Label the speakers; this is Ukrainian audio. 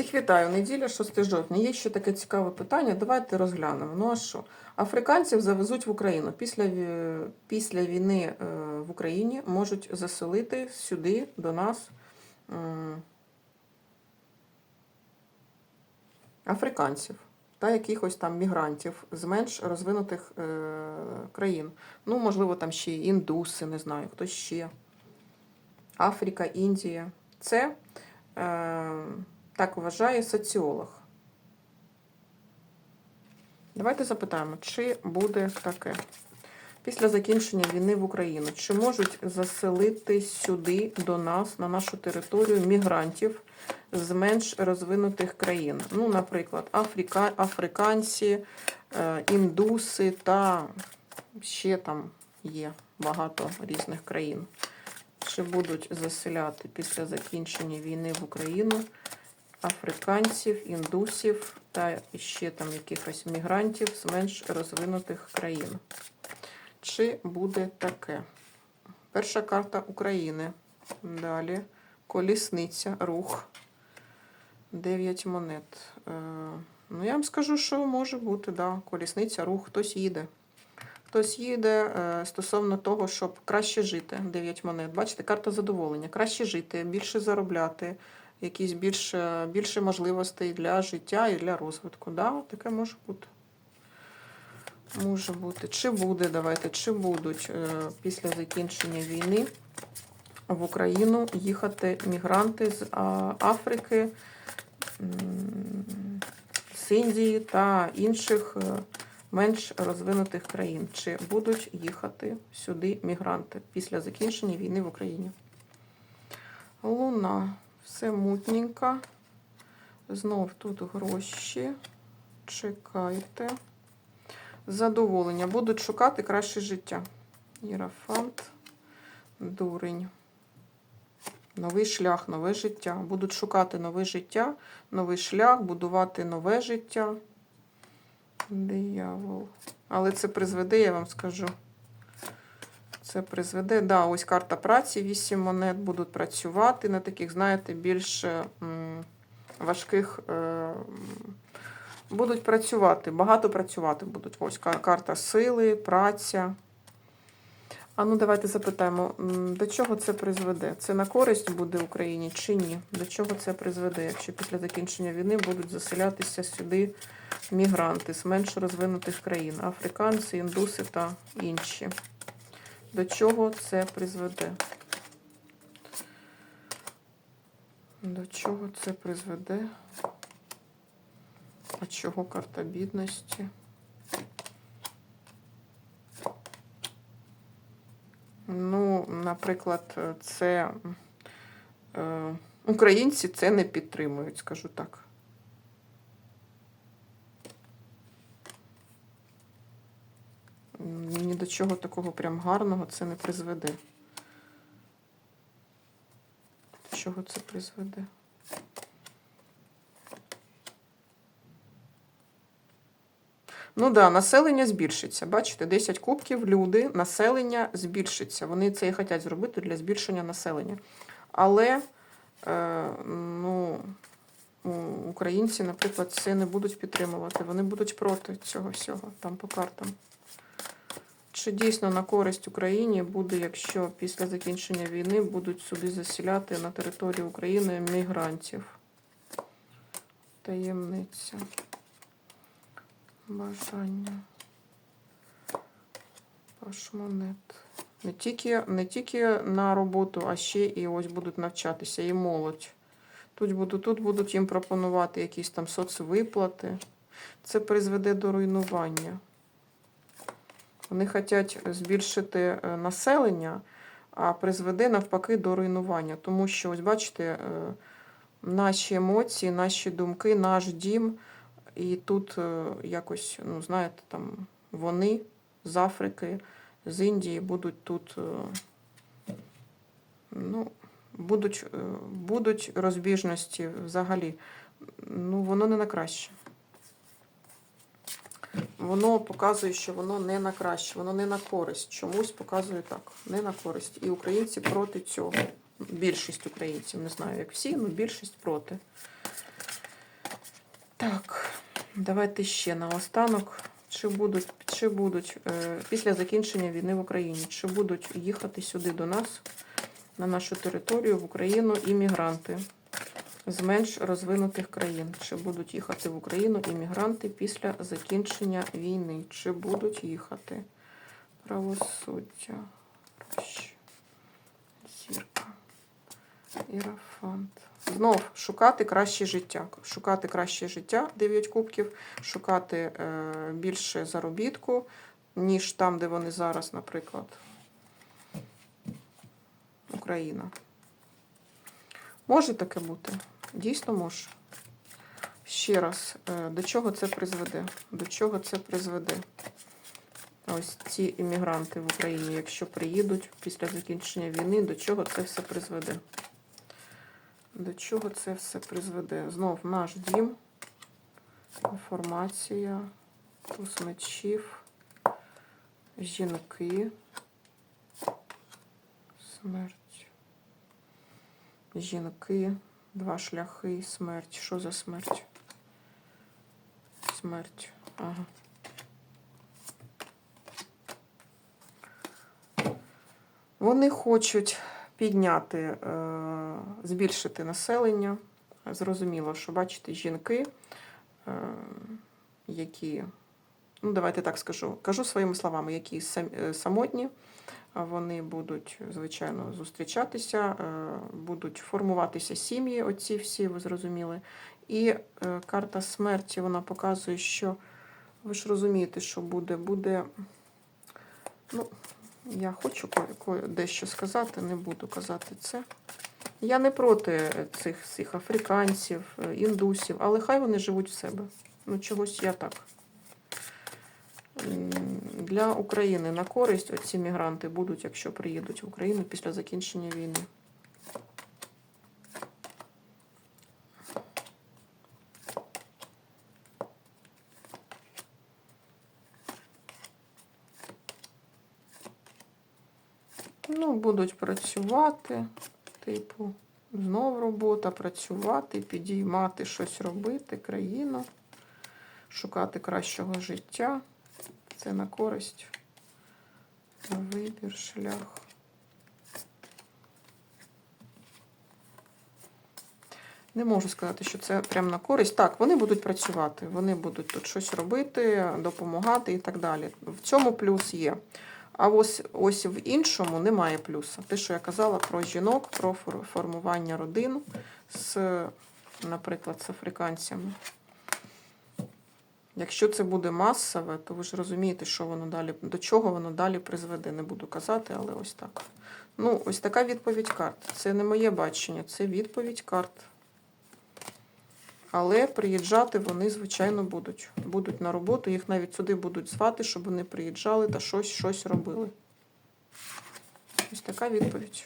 Speaker 1: Всіх вітаю. Неділя, 6 жовтня. Є ще таке цікаве питання. Давайте розглянемо. Ну а що? Африканців завезуть в Україну. Після, після війни е, в Україні можуть заселити сюди, до нас. Африканців та якихось там мігрантів з менш розвинутих е, країн. Ну, можливо, там ще індуси, не знаю, хто ще. Африка, Індія. Це е, так вважає соціолог. Давайте запитаємо, чи буде таке. Після закінчення війни в Україну, чи можуть заселити сюди до нас, на нашу територію, мігрантів з менш розвинутих країн? Ну, наприклад, Африка, африканці, е, індуси та ще там є багато різних країн. Чи будуть заселяти після закінчення війни в Україну африканців, індусів та ще там якихось мігрантів з менш розвинутих країн? Чи буде таке? Перша карта України. Далі колісниця, рух. 9 монет. Е, ну, я вам скажу, що може бути, да, колісниця, рух, хтось їде. Хтось їде е, стосовно того, щоб краще жити. 9 монет. Бачите, карта задоволення. Краще жити, більше заробляти, якісь більше, більше можливостей для життя і для розвитку. Да, таке може бути. Може бути. Чи буде, давайте, чи будуть е, після закінчення війни в Україну їхати мігранти з Африки, з Індії та інших е, менш розвинутих країн? Чи будуть їхати сюди мігранти після закінчення війни в Україні? Луна, все мутненько. Знов тут гроші. Чекайте. Задоволення. Будуть шукати краще життя. Єрафант, дурень. Новий шлях, нове життя. Будуть шукати нове життя, новий шлях, будувати нове життя. Диявол. Але це призведе, я вам скажу. Це призведе. Да, ось карта праці, 8 монет будуть працювати на таких, знаєте, більш важких. Е, будуть працювати, багато працювати будуть. Ось карта сили, праця. А ну давайте запитаємо, до чого це призведе? Це на користь буде Україні чи ні? До чого це призведе, якщо після закінчення війни будуть заселятися сюди мігранти з менш розвинутих країн, африканці, індуси та інші? До чого це призведе? До чого це призведе? А чого карта бідності? Ну, наприклад, це е, українці це не підтримують, скажу так. Ні до чого такого прям гарного це не призведе. До чого це призведе? Ну да, населення збільшиться. Бачите, 10 кубків, люди, населення збільшиться. Вони це і хочуть зробити для збільшення населення. Але е, ну, українці, наприклад, це не будуть підтримувати. Вони будуть проти цього всього там по картам. Чи дійсно на користь Україні буде, якщо після закінчення війни будуть сюди засіляти на території України мігрантів? Таємниця. Бажання. Паш монет. Не тільки, не тільки на роботу, а ще і ось будуть навчатися, і молодь. Тут будуть, тут будуть їм пропонувати якісь там соцвиплати. Це призведе до руйнування. Вони хочуть збільшити е, населення, а призведе навпаки до руйнування. Тому що, ось бачите, е, наші емоції, наші думки, наш дім. І тут е, якось, ну, знаєте, там вони з Африки, з Індії будуть тут, ну, будуть, будуть розбіжності взагалі. Ну, воно не на краще. Воно показує, що воно не на краще, воно не на користь. Чомусь показує так, не на користь. І українці проти цього. Більшість українців, не знаю, як всі, але більшість проти. Так, давайте ще наостанок. Чи будуть, чи будуть е, після закінчення війни в Україні, чи будуть їхати сюди до нас, на нашу територію, в Україну, іммігранти з менш розвинутих країн? Чи будуть їхати в Україну іммігранти після закінчення війни? Чи будуть їхати? Правосуддя. Зірка. Ірафант. Знов шукати краще життя. Шукати краще життя, 9 кубків, шукати е, більше заробітку, ніж там, де вони зараз, наприклад. Україна. Може таке бути? Дійсно може. Ще раз, е, до чого це призведе? До чого це призведе? Ось ці іммігранти в Україні, якщо приїдуть після закінчення війни, до чого це все призведе? До чого це все призведе? Знов наш дім, інформація, туз мечів, жінки, смерть. Жінки, два шляхи, смерть. Що за смерть? Смерть. Ага. Вони хочуть підняти, е, збільшити населення. Зрозуміло, що бачите, жінки, е, які, ну давайте так скажу, кажу своїми словами, які е, самотні, вони будуть, звичайно, зустрічатися, е, будуть формуватися сім'ї, оці всі, ви зрозуміли. І е, карта смерті вона показує, що ви ж розумієте, що буде, буде. Ну, я хочу дещо сказати, не буду казати це. Я не проти цих всіх африканців, індусів, але хай вони живуть в себе. Ну, чогось я так. Для України на користь оці мігранти будуть, якщо приїдуть в Україну після закінчення війни. Ну, будуть працювати, типу, знов робота, працювати, підіймати щось робити, країну, шукати кращого життя. Це на користь. Вибір, шлях. Не можу сказати, що це прям на користь. Так, вони будуть працювати, вони будуть тут щось робити, допомагати і так далі. В цьому плюс є. А ось, ось в іншому немає плюса. Те, що я казала про жінок, про формування родин з, наприклад, з африканцями. Якщо це буде масове, то ви ж розумієте, що воно далі, до чого воно далі призведе. Не буду казати, але ось так. Ну, ось така відповідь карт. Це не моє бачення, це відповідь карт. Але приїжджати вони, звичайно, будуть. Будуть на роботу, їх навіть сюди будуть звати, щоб вони приїжджали та щось, щось робили. Ось така відповідь.